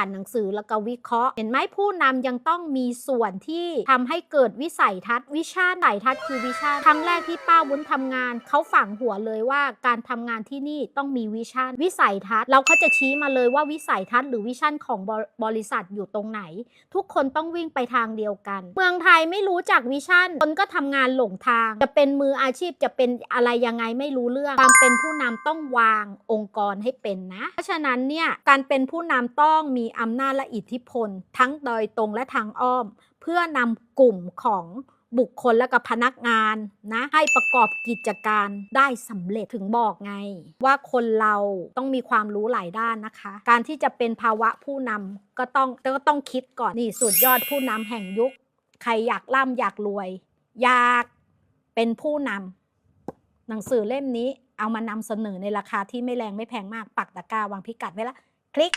านหนังสือแล้วก็วิเคราะห์ เห็นไหมผู้นำยังต้องมีส่วนที่ทำให้เกิดวิสัยทัศน์ วิชาไหนทัศน์คือวิชาครั้งแรกที่ป้าวุ้นทำงานเขาฝังหัวเลยว่าการทำงานที่นี่ต้องมีวิชั่นวิสัยทัศน์เราเขาจะชี้มาเลยว่าวิสัยทัศน์หรือวิชั่นของบบริษัทอยู่ตรงไหน ทุกคนต้องวิ่งไปทางเดียวกัน เมืองไทยไม่รู้จักวิชั่นคนก็ทำงานหลงทาง จะเป็นมืออาชีพจะเป็นอะไรยังไงไม่รู้เรื่องการเป็นผู้นำต้องวางองค์กรให้เป็นนะ เพราะฉะนั้นเนี่ยการเป็นผู้นำต้องมีอำนาจและอิทธิพล ทั้งโดยตรงและทางอ้อม เพื่อนำกลุ่มของบุคคลและกับพนักงานนะให้ประกอบกิจการได้สำเร็จถึงบอกไง ว่าคนเราต้องมีความรู้หลายด้านนะคะ การที่จะเป็นภาวะผู้นำก็ต้องก็ต้องคิดก่อนนี่สุดยอดผู้นำแห่งยุค ใครอยากร่ำอยากรวย อยากเป็นผู้นำหนังสือเล่มนี้เอามานำเสนอในราคาที่ไม่แรงไม่แพงมากปักตะกร้าวางพิกัดไว้ละคลิก